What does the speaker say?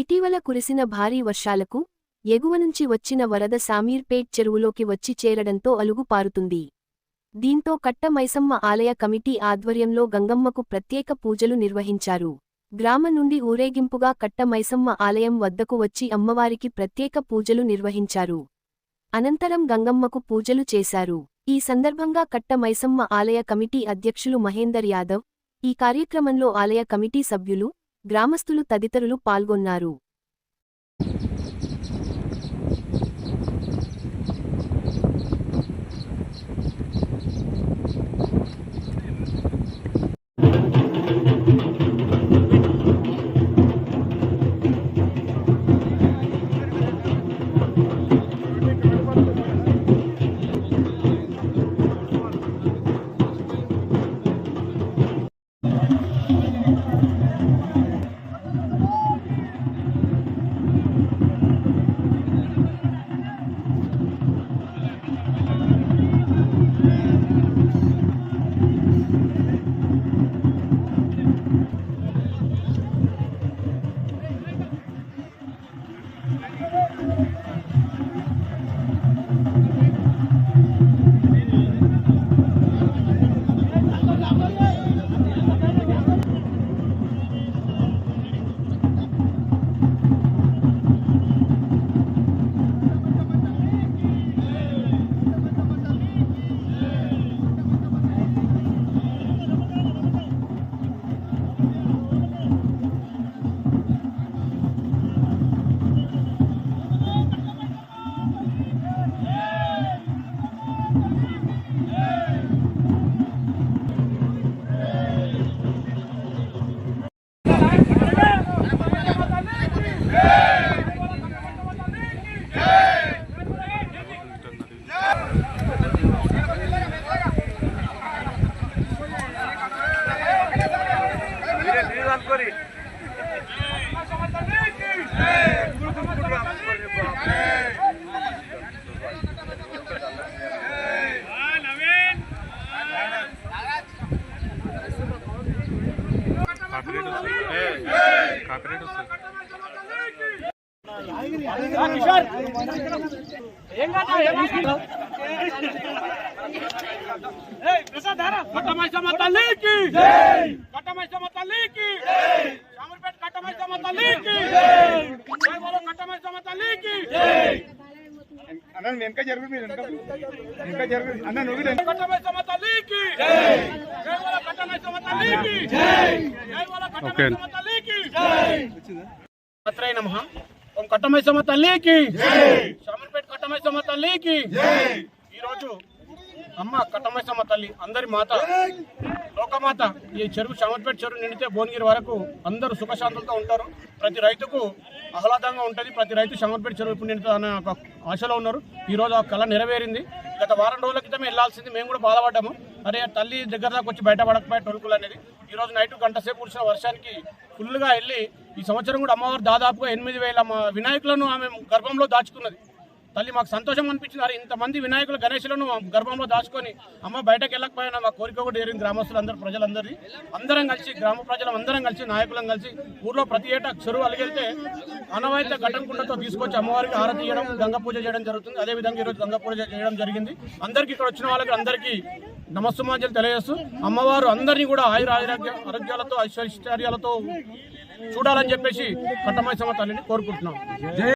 ఇటీవల కురిసిన భారీ వర్షాలకు ఎగువ నుంచి వచ్చిన వరద సామీర్పేట్ చెరువులోకి వచ్చి చేరడంతో అలుగు పారుతుంది. దీంతో కట్ట మైసమ్మ ఆలయ కమిటీ ఆధ్వర్యంలో గంగమ్మకు ప్రత్యేక పూజలు నిర్వహించారు. గ్రామ నుండి ఊరేగింపుగా కట్ట మైసమ్మ ఆలయం వద్దకు వచ్చి అమ్మవారికి ప్రత్యేక పూజలు నిర్వహించారు. అనంతరం గంగమ్మకు పూజలు చేశారు. ఈ సందర్భంగా కట్ట మైసమ్మ ఆలయ కమిటీ అధ్యక్షులు మహేందర్ యాదవ్ ఈ కార్యక్రమంలో ఆలయ కమిటీ సభ్యులు గ్రామస్తులు తదితరులు పాల్గొన్నారు. Copyright Prasad copyright వస్తుంది కట్టమైసమ్మ జై కట్టమైసమ్మ తల్లికి శామర్పేట కట్టమైసమ్మ తల్లికి జై బోలో కట్టమైసమ్మ తల్లికి అన్న వెనక జరుగు మీరు వెనక వెనక జరుగు. అన్న నువ్వు ఓం కట్టమైసమ్మ తల్లికి! శామర్పేట కట్టమైసమ్మ తల్లికి! ఈరోజు అమ్మ కట్టమైసమ్మ తల్లి అందరి మాత లోకమాత ఈ చెరువు శామర్పేట చెరువు నిండితే భువనగిరి వరకు అందరూ సుఖశాంతులతో ఉంటారు. ప్రతి రైతుకు ఆహ్లాదంగా ఉంటుంది. ప్రతి రైతు శామర్పేట చెరువు ఇప్పుడు నిండుతుంది అనే ఒక ఆశలో ఉన్నారు. ఈ రోజు ఆ కళ నెరవేరింది. గత వారం రోజుల క్రితమే వెళ్ళాల్సింది మేము కూడా బాధపడ్డాము. అరే తల్లి దగ్గర దాకా వచ్చి బయటపడకపోయే టొలుకులు అనేది. ఈ రోజు నైట్ గంట సేపు కురిసిన వర్షానికి ఫుల్గా వెళ్ళి ఈ సంవత్సరం కూడా అమ్మవారు దాదాపుగా ఎనిమిది వేల వినాయకులను ఆమె గర్భంలో దాచుకున్నది. తల్లి మాకు సంతోషం అనిపించింది. ఇంతమంది వినాయకులు గణేశులను గర్భంలో దాచుకొని అమ్మ బయటకు వెళ్ళకపోయినా మా కోరిక కూడా ఏరింది. గ్రామస్తులందరూ ప్రజలందరినీ అందరం కలిసి గ్రామ ప్రజలం అందరం కలిసి నాయకులం కలిసి ఊర్లో ప్రతి ఏటా చెరువు అలిగెళ్తే అనవాయిత ఘటంకుండతో తీసుకొచ్చి అమ్మవారికి హారతి ఇవ్వడం గంగ పూజ చేయడం జరుగుతుంది. అదే విధంగా ఈరోజు గంగ పూజ చేయడం జరిగింది. అందరికీ ఇక్కడ వచ్చిన వాళ్ళకి అందరికీ నమస్సుమాంజలు తెలియజేస్తూ అమ్మవారు అందరినీ కూడా ఆయుర ఆరోగ్య ఆరోగ్యాలతో ఐశ్వర్యాలతో చూడాలని చెప్పేసి కట్టమై తల్లిని కోరుకుంటున్నాం.